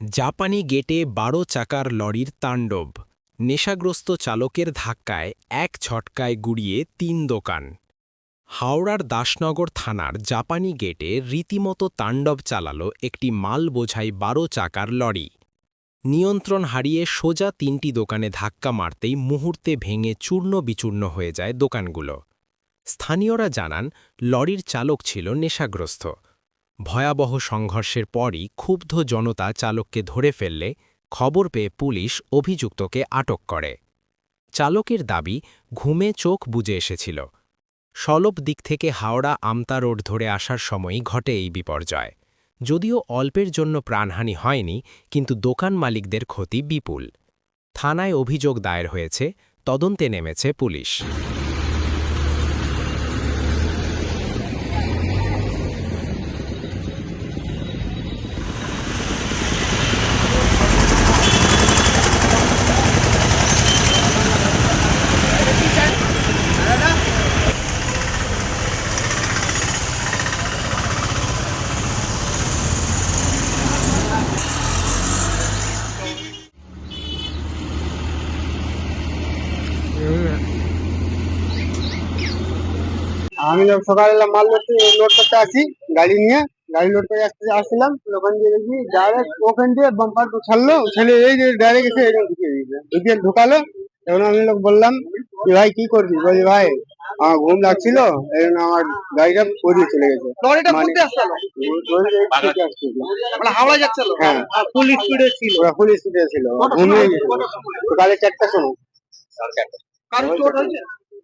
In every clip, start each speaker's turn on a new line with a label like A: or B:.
A: জাপানি গেটে বারো চাকার লরির তাণ্ডব। নেশাগ্রস্ত চালকের ধাক্কায় এক ছটকায় গুড়িয়ে তিন দোকান। হাওড়ার দাসনগর থানার জাপানি গেটে রীতিমতো তাণ্ডব চালালো একটি মাল বোঝাই বারো চাকার লরি। নিয়ন্ত্রণ হারিয়ে সোজা তিনটি দোকানে ধাক্কা মারতেই মুহূর্তে ভেঙে চূর্ণ বিচূর্ণ হয়ে যায় দোকানগুলো। স্থানীয়রা জানান, লরির চালক ছিল নেশাগ্রস্ত। ভয়াবহ সংঘর্ষের পরই ক্ষুব্ধ জনতা চালককে ধরে ফেললে খবর পেয়ে পুলিশ অভিযুক্তকে আটক করে। চালকের দাবি, ঘুমে চোখ বুজে এসেছিল। সলব দিক থেকে হাওড়া আমতা রোড ধরে আসার সময়ই ঘটে এই বিপর্যয়। যদিও অল্পের জন্য প্রাণহানি হয়নি, কিন্তু দোকান মালিকদের ক্ষতি বিপুল। থানায় অভিযোগ দায়ের হয়েছে, তদন্তে নেমেছে পুলিশ।
B: আমি সকালবেলা মাল লোড করতে আসি গাড়ি নিয়ে গাড়ি লোড করে আসতে আসছিলাম ওখান দিয়ে দেখি ডাইরেক্ট ওখান দিয়ে বাম্পার ছাড়লো ছেলে এই যে ডাইরেক্ট এসে ঢুকিয়ে ঢুকিয়ে ঢুকালো তখন আমি লোক বললাম কি ভাই কি করবি বলি ভাই আমার ঘুম লাগছিল এই জন্য আমার গাড়িটা পরিয়ে চলে গেছে।
C: লরিটা
B: মানে-
C: কোথায়
B: যে আসছিল।
C: মানে হাওড়া যাচ্ছিল
B: হ্যাঁ।
C: ফুল স্পিডে ছিল?
B: ফুল স্পিডে ছিল। ঘুমিয়ে গেছিল সকালে চারটার সময়।
C: কারণ চোট হয়েছে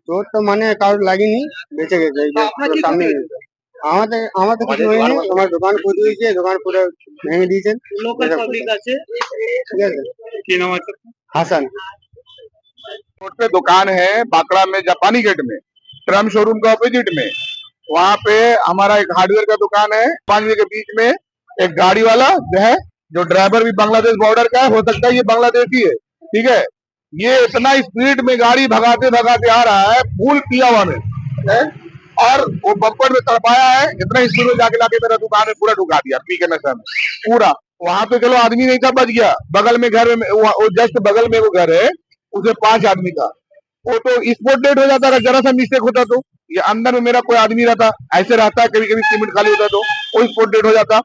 B: তোর তো মানে কারোর লাগেনি বেঁচে গেছে এই যে
C: আপনার কি
B: সামনে
C: ক্ষতি
B: গেছে। আমাদের আমাদের কিছু হয়নি আমার দোকান ক্ষতি হয়েছে দোকান পুরো ভেঙে দিয়েছেন
C: লোকাল
B: এরকম।
C: পাবলিক আছে
B: ঠিক আছে
C: কি নাম আছে
B: হাসান
D: रोड पे दुकान है बाकड़ा में जापानी गेट में ट्रम शोरूम के ऑपोजिट में वहाँ पे हमारा एक हार्डवेयर का दुकान है पांचवे के बीच में एक गाड़ी वाला जो है जो ड्राइवर भी बांग्लादेश बॉर्डर का है हो सकता है ये बांग्लादेशी है ठीक है ये इतना स्पीड में गाड़ी भगाते भगाते आ रहा है, फूल पिया हुआ में। और वो बम्पर में तड़पाया है, इतना स्पीड में जाके लाके मेरा दुकान में पूरा ढुका दिया पी के नशा में पूरा। वहाँ पे चलो, आदमी नहीं था, बच गया। बगल में घर में जस्ट बगल में वो घर है, उसे पाँच आदमी का। वो तो स्पोर्ट डेट हो जाता, अगर जरा सा मिस्टेक होता तो। ये अंदर में मेरा कोई आदमी रहता, ऐसे रहता है कभी कभी सीमेंट खाली होता तो वो स्पोर्ट डेट हो जाता।